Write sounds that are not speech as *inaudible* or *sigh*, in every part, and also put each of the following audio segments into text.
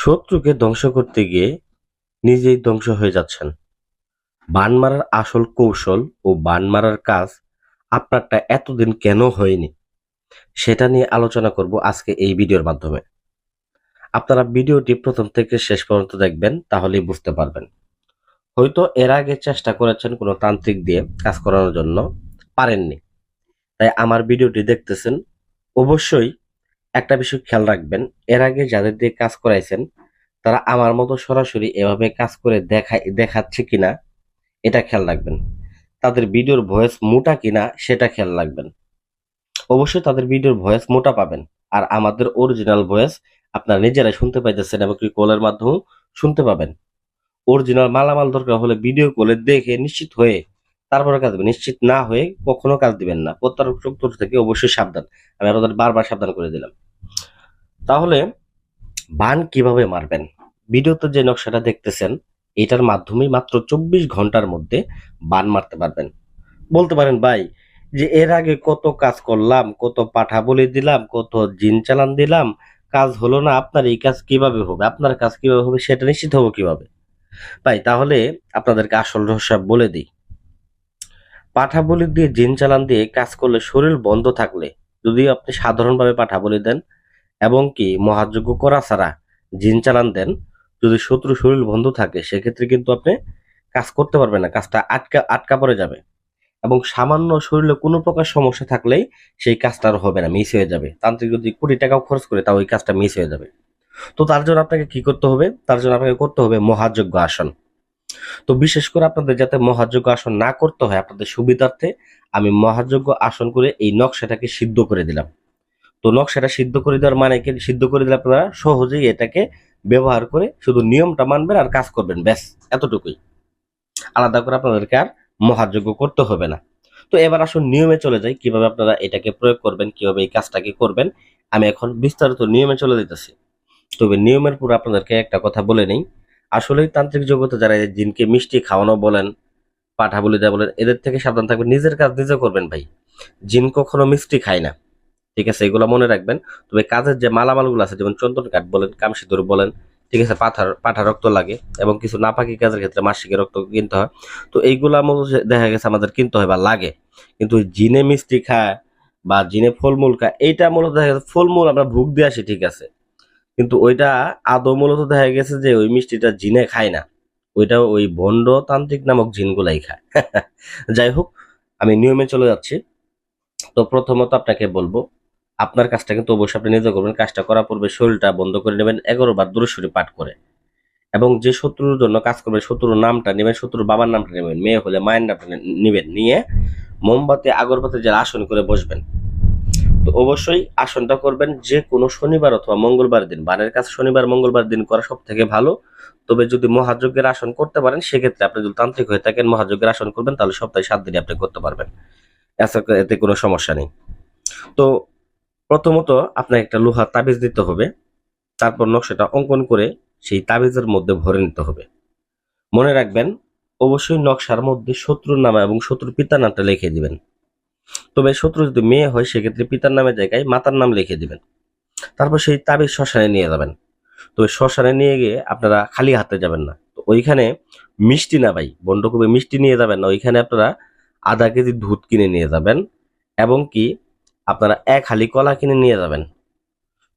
শত্রুকে ধ্বংস করতে গিয়ে নিজেই ধ্বংস হয়ে যাচ্ছেন। বান মারার আসল কৌশল ও বান মারার কাজ আপনারটা এতদিন কেন হয়নি? সেটা নিয়ে আলোচনা করব আজকে এই ভিডিওর মাধ্যমে। আপনারা ভিডিওটি প্রথম থেকে শেষ পর্যন্ত দেখবেন, তাহলেই বুঝতে পারবেন। হয়তো এর আগে চেষ্টা করেছেন কোনো তান্ত্রিক দিয়ে কাজ করানোর জন্য, পারেননি। তাই আমার ভিডিওটি দেখতেছেন, অবশ্যই একটা বিষয় খেয়াল রাখবেন, এর আগে যাদের দিয়ে কাজ করাইছেন, তারা আমার মতো সরাসরি এভাবে কাজ করে দেখায় দেখাচ্ছে কিনা, এটা খেয়াল রাখবেন। তাদের ভিডিওর ভয়েস মোটা কিনা, সেটা খেয়াল রাখবেন। অবশ্যই তাদের ভিডিওর ভয়েস মোটা পাবেন, আর আমাদের অরিজিনাল ভয়েস আপনারা নিজেরাই শুনতে পাইতেছেন এবং কলের মাধ্যমেও শুনতে পাবেন। অরিজিনাল মালামাল দরকার হলে ভিডিও কলে দেখে নিশ্চিত হয়ে তারপরে কাজ দিবেন নিশ্চিত না হয়ে কখনো কাজ দিবেন না। প্রত্যারক চক্র থেকে অবশ্যই সাবধান। আমি আপনাদের বারবার সাবধান করে দিলাম। তাহলে বান কীভাবে মারবেন? ভিডিওতে যে নকশাটা দেখতেছেন, এটার মাধ্যমেই মাত্র চব্বিশ ঘণ্টার মধ্যে বান মারতে পারবেন। বলতে পারেন, ভাই, যে এর আগে কত কাজ করলাম, কত পাঠা বলে দিলাম, কত জিন চালান দিলাম, কাজ হলো না, আপনার এই কাজ কীভাবে হবে? আপনার কাজ কীভাবে হবে, সেটা নিশ্চিত হব কীভাবে? ভাই, তাহলে আপনাদেরকে আসল রহস্য বলে দিই। পাঠা বলি দিয়ে জিন চালান দিয়ে কাজ করলে শরীর বন্ধ থাকলে যদি আপনি সাধারণভাবে পাঠাবলি দেন এবং কি মহাযজ্ঞ করা ছাড়া জিন চালান দেন, যদি শত্রু শরীর বন্ধ থাকে, সেক্ষেত্রে কিন্তু আপনি কাজ করতে পারবেন না, কাজটা আটকা আটকা পড়ে যাবে। এবং সামান্য শরীরে কোনো প্রকার সমস্যা থাকলেই সেই কাজটা আর হবে না মিস হয়ে যাবে। তান্ত্রিক যদি কোটি টাকাও খরচ করে, তাও ওই কাজটা মিস হয়ে যাবে। তো তার জন্য আপনাকে কি করতে হবে? তার জন্য আপনাকে করতে হবে মহাযজ্ঞ আসন। তো বিশেষ করে আপনাদের যাতে মহাযজ্ঞ আসন না করতে হয় আপনাদের সুবিধার্থে, আমি মহাযজ্ঞ আসন করে এই নকশাটাকে সিদ্ধ করে দিলাম। তো নকশাটা সিদ্ধ করে দেওয়ার মানে কি? সিদ্ধ করে দিলে আপনারা সহজেই এটাকে ব্যবহার করে শুধু নিয়মটা মানবেন আর কাজ করবেন, ব্যাস, এতটুকুই। আলাদা করে আপনাদেরকে আর মহাযজ্ঞ করতে হবে না। তো এবার আসুন নিয়মে চলে যাই, কীভাবে আপনারা এটাকে প্রয়োগ করবেন, কীভাবে এই কাজটাকে করবেন, আমি এখন বিস্তারিত নিয়মে চলে যেতেছি তবে নিয়মের পুরো আপনাদেরকে একটা কথা বলে নেই আসলেই তান্ত্রিক জগতে যারা এই জিনকে মিষ্টি খাওয়ানো বলেন, পাঠা বলি দেওয়া বলেন, এদের থেকে সাবধান থাকবেন, নিজের কাজ নিজে করবেন ভাই। জিন কখনো মিষ্টি খায় না, ঠিক আছে? এগুলো মনে রাখবেন। তবে কাজের যে মালামালগুলো আছে, যেমন চন্দন কাঠ বলেন, কামসিঁদুর বলেন, ঠিক আছে? পাথার, পাঠা রক্ত লাগে এবং কিছু নাপাকি কাজের ক্ষেত্রে মাসিকের রক্ত কিনতে হয়। তো এইগুলা দেখা গেছে আমাদের কিনতে হয় বা লাগে। কিন্তু জিনে মিষ্টি খায় বা জিনে ফলমূল খায়, এইটা মূলত দেখা গেছে ফলমূল আমরা ভুগ দিয়ে আসি, ঠিক আছে? কিন্তু ওইটা আদৌ মূলত দেখা গেছে যে ওই মিষ্টিটা জিনে খায় না। ওইটা ওই ভণ্ড তান্ত্রিক নামক জিনগুলাই খায়। *laughs* যাই হোক, আমি নিয়মে চলে যাচ্ছি। তো প্রথমত আপনাকে বলব, আপনার কাজটা কিন্তু অবশ্যই আপনি নিজে করবেন। কাজটা করার পূর্বে শরীরটা বন্ধ করে নেবেন, এগারো বার পাঠ করে। এবং যে শত্রুর জন্য কাজ করবেন, শত্রুর নামটা নেবেন, শত্রুর বাবার নামটা নেবেন, মেয়ে হলে মায়ের নামটা নেবেন, নিয়ে মোমবাতি, আগরবাতি যে আসন করে বসবেন। তো অবশ্যই আসনটা করবেন যে কোনো শনিবার অথবা মঙ্গলবার দিন। বারের কাছে শনিবার, মঙ্গলবার দিন করা সব থেকে ভালো। তবে যদি মহাযজ্ঞের আসন করতে পারেন, সেক্ষেত্রে আপনি যদি তান্ত্রিক হয়ে থাকেন, মহাযজ্ঞের আসন করবেন, তাহলে সপ্তাহে সাত দিনে আপনি করতে পারবেন। এতে কোনো সমস্যা নেই। তো প্রথমত আপনাকে একটা লোহার তাবিজ দিতে হবে। তারপর নকশাটা অঙ্কন করে সেই তাবিজের মধ্যে ভরে নিতে হবে। মনে রাখবেন, অবশ্যই নকশার মধ্যে শত্রুর নাম এবং শত্রুর পিতার নামটা লিখে দিবেন। তবে শত্রু যদি মেয়ে হয়, সেক্ষেত্রে পিতার নামের জায়গায় মাতার নাম লিখে দিবেন। তারপর সেই তাবিজ শ্মশানে নিয়ে যাবেন। তবে শ্মশানে নিয়ে গিয়ে আপনারা খালি হাতে যাবেন না। তো ওইখানে মিষ্টি না ভাই, বন্ডকূপে মিষ্টি নিয়ে যাবেন না। ওইখানে আপনারা আধা কেজি দুধ কিনে নিয়ে যাবেন এবং কি আপনারা এক হালি কলা কিনে নিয়ে যাবেন।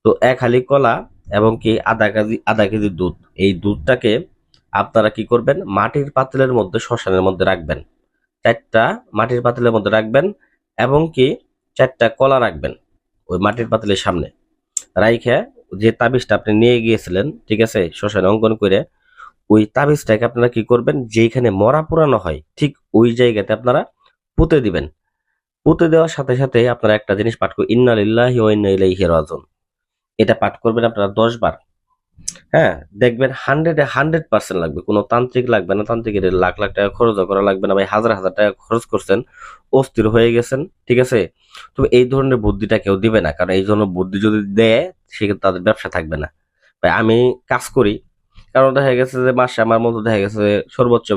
তো এক হালি কলা এবং কি আধা কেজি আধা কেজি দুধ। এই দুধটাকে আপনারা কি করবেন? মাটির পাতিলের মধ্যে, শ্মশানের মধ্যে রাখবেন। চারটা মাটির পাতিলের মধ্যে রাখবেন। এবং কি চারটা কলা রাখবেন ওই মাটির পাতিলের সামনে। রাইখে যে তাবিজটা আপনি নিয়ে গিয়েছিলেন, ঠিক আছে, শ্মশানে অঙ্কন করে, ওই তাবিজটাকে আপনারা কি করবেন যেখানে মরা পুরানো হয়, ঠিক ওই জায়গাতে আপনারা পুঁতে দিবেন। পুঁতে দেওয়ার সাথে সাথে আপনারা একটা জিনিস পাঠ করবেন ইন্না লিল্লাহি ওয়া ইন্না ইলাইহি রাজিউন। এটা পাঠ করবেন আপনারা দশ বার। হ্যাঁ দেখবেন হান্ড্রেডে হান্ড্রেড পার্সেন্ট লাগবে। কোনো তান্ত্রিক লাগবে না, তান্ত্রিকের লাখ লাখ টাকা খরচ করা লাগবে না, ভাই হাজার হাজার টাকা খরচ করছেন, অস্থির হয়ে গেছেন, ঠিক আছে? তো এই ধরনের বুদ্ধিটা কেউ দিবে না, কারণ এই জন্য বুদ্ধি যদি দেয় সেক্ষেত্রে তাদের ব্যবসা থাকবে না। ভাই, আমি কাজ করি, কারণ দেখা গেছে যে মাসে আমার মতো দেখা গেছে সর্বোচ্চ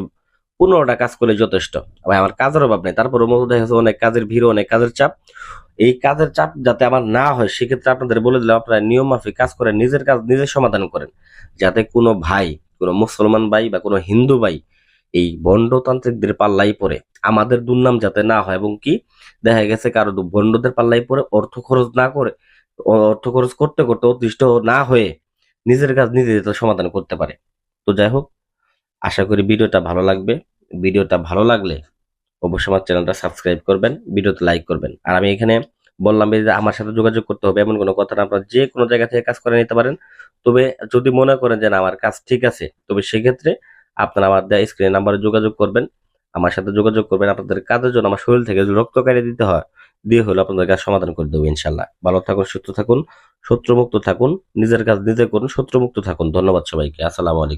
পনেরোটা কাজ করলে যথেষ্ট। ভাই, আমার কাজের অভাব নেই তারপরে মতো দেখা গেছে অনেক কাজের ভিড়, অনেক কাজের চাপ। এই কাজের চাপ যাতে আমার না হয়, সেক্ষেত্রে আপনাদের বলে দিলাম, আপনারা নিয়ম মাফিক কাজ করেন নিজের কাজ নিজে সমাধান করেন। যাতে কোনো ভাই, কোনো মুসলমান ভাই বা কোনো হিন্দু ভাই এই বন্ডতান্ত্রিকদের পাল্লাই পড়ে। আমাদের দুর্নাম যাতে না হয় এবং কি, দেখা গেছে কারও বন্ডদের পাল্লাই পড়ে, অর্থ খরচ না করে, অর্থ খরচ করতে করতে অতিষ্ঠ না হয়ে নিজের কাজ নিজে সমাধান করতে পারে। তো যাই হোক, আশা করি ভিডিওটা ভালো লাগবে। ভিডিওটা ভালো লাগলে অবশ্যই আমার চ্যানেলটা সাবস্ক্রাইব করবেন, ভিডিওতে লাইক করবেন। আর আমি এখানে বললাম যে আমার সাথে যোগাযোগ করতে হবে, এমন কোনো কথা না, আপনারা যে কোনো জায়গা থেকে কাজ করে নিতে পারেন। তবে যদি মনে করেন যে না, আমার কাজ ঠিক আছে, তবে সেক্ষেত্রে আপনারা আমার দেওয়া স্ক্রিন নাম্বারে যোগাযোগ করবেন, আমার সাথে যোগাযোগ করবেন। আপনাদের কাজের জন্য আমার শরীর থেকে রক্ত কাটিয়ে দিতে হয়, দিয়ে হলো আপনাদের কাজ সমাধান করে দেবো ইনশাল্লাহ ভালো থাকুন, সুস্থ থাকুন, শত্রুমুক্ত থাকুন, নিজের কাজ নিজে করুন, শত্রুমুক্ত থাকুন। ধন্যবাদ সবাইকে, আসসালামু আলাইকুম।